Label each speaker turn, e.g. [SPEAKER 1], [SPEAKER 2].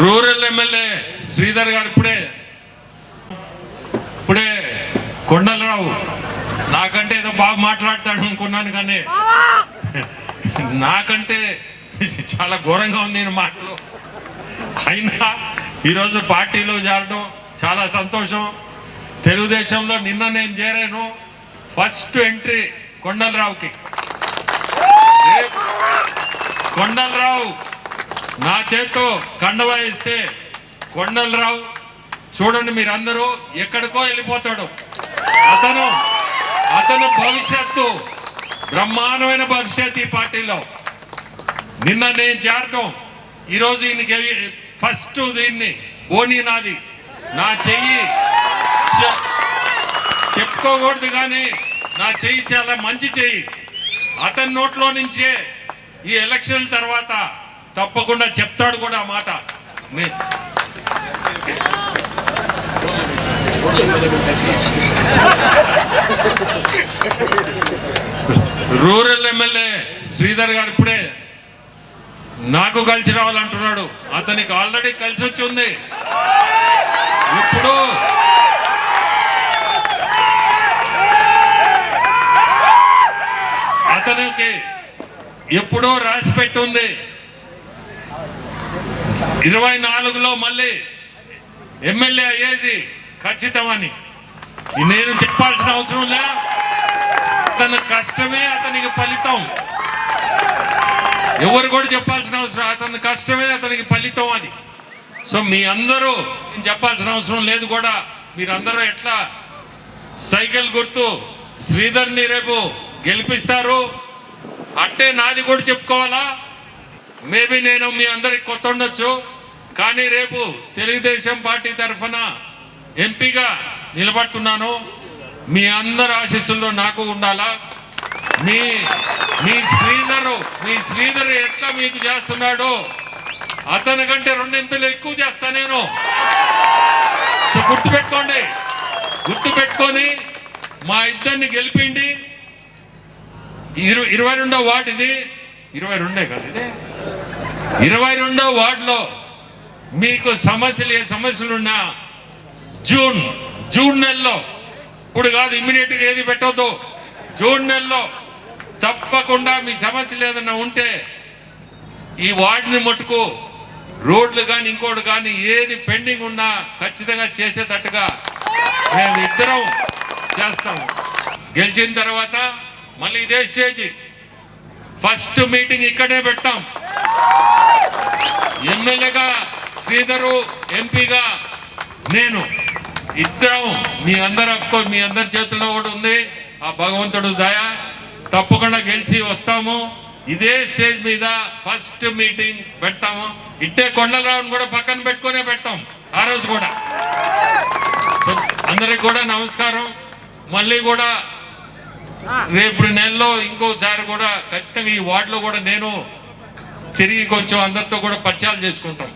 [SPEAKER 1] Rural MLA Sridhar గారు ఇప్పుడే ఇప్పుడే కొండలరావు నాకంటే ఏదో బాగా మాట్లాడతాడు అనుకున్నాను కానీ నాకంటే చాలా ఘోరంగా ఉంది నేను మాటలు. అయినా ఈరోజు పార్టీలో చేరడం చాలా సంతోషం. తెలుగుదేశంలో నిన్న నేను చేరాను. First entry కొండలరావుకి. కొండలరావు నా చేత్తో కండవా ఇస్తే కొండలరావు చూడండి మీరందరూ ఎక్కడికో వెళ్ళిపోతాడు. అతను అతను భవిష్యత్తు బ్రహ్మాండమైన భవిష్యత్ ఈ పార్టీలో. నిన్న నేను చేరటం ఈరోజు ఈయనకి ఫస్ట్ దీన్ని ఓనీ నాది. నా చెయ్యి చెప్పుకోకూడదు కానీ నా చెయ్యి చాలా మంచి చెయ్యి. అతని నోట్లో నుంచే ఈ ఎలక్షన్ తర్వాత తప్పకుండా చెప్తాడు కూడా ఆ మాట. రూరల్ ఎమ్మెల్యే శ్రీధర్ గారు ఇప్పుడే నాకు కలిసి రావాలంటున్నాడు. అతనికి ఆల్రెడీ కలిసి వచ్చి ఉంది. ఇప్పుడు ఎప్పుడో రాసి పెట్టి ఉంది ఇరవై నాలుగులో మళ్ళీ ఎమ్మెల్యే అయ్యేది ఖచ్చితమని నేను చెప్పాల్సిన అవసరం లే అతని కష్టమే అతనికి ఫలితం. ఎవరు కూడా చెప్పాల్సిన అవసరం అతని కష్టమే అతనికి ఫలితం అని. సో మీ అందరూ నేను చెప్పాల్సిన అవసరం లేదు కూడా. మీరందరూ ఎట్లా సైకిల్ గుర్తు శ్రీధర్ని రేపు గెలిపిస్తారు? అట్టే నాది కూడా చెప్పుకోవాలా? మేబీ నేను మీ అందరికి కొత్త ఉండొచ్చు. కానీ రేపు తెలుగుదేశం పార్టీ తరఫున ఎంపీగా నిలబడుతున్నాను. మీ అందరి ఆశీస్సుల్లో నాకు ఉండాలా? మీ మీ శ్రీధరు మీ శ్రీధరు ఎట్లా మీకు చేస్తున్నాడో అతని కంటే రెండింతలు ఎక్కువ చేస్తా నేను. సో గుర్తు పెట్టుకోండి మా ఇద్దరిని గెలిపిండి ఇరవై ఇరవై రెండో వార్డు ఇది? ఇరవై రెండే కదా ఇది? ఇరవై రెండో వార్డులో మీకు సమస్యలు ఏ సమస్యలు ఉన్నా జూన్ జూన్ నెలలో ఇప్పుడు కాదు ఇమ్మీడియట్గా ఏది పెట్టొద్దు జూన్ నెలలో తప్పకుండా మీ సమస్యలు ఏదైనా ఉంటే ఈ వార్డుని మట్టుకు రోడ్లు కానీ ఇంకోటి కానీ ఏది పెండింగ్ ఉన్నా ఖచ్చితంగా చేసేటట్టుగా మేము ఇద్దరం చేస్తాము. గెలిచిన తర్వాత మళ్ళీ ఇదే స్టేజ్. ఫస్ట్ మీటింగ్ ఇక్కడే పెట్టాం. ఎమ్మెల్యేగా శ్రీధరు ఎంపీగా నేను ఇద్దరం మీ అందరు అఫ్కో మీ అందరి చేతిలో కూడా ఉంది. ఆ భగవంతుడు దయ తప్పకుండా గెలిచి వస్తాము. ఇదే స్టేజ్ మీద ఫస్ట్ మీటింగ్ పెడతాము. ఇట్టే కొండలరావుని కూడా పక్కన పెట్టుకునే పెడతాం ఆ రోజు కూడా. సో అందరికి కూడా నమస్కారం. మళ్ళీ కూడా రేపు నెలలో ఇంకోసారి కూడా ఖచ్చితంగా ఈ వార్డులో కూడా నేను తిరిగి కొంచెం అందరితో కూడా పరిచయాలు చేసుకుంటాం.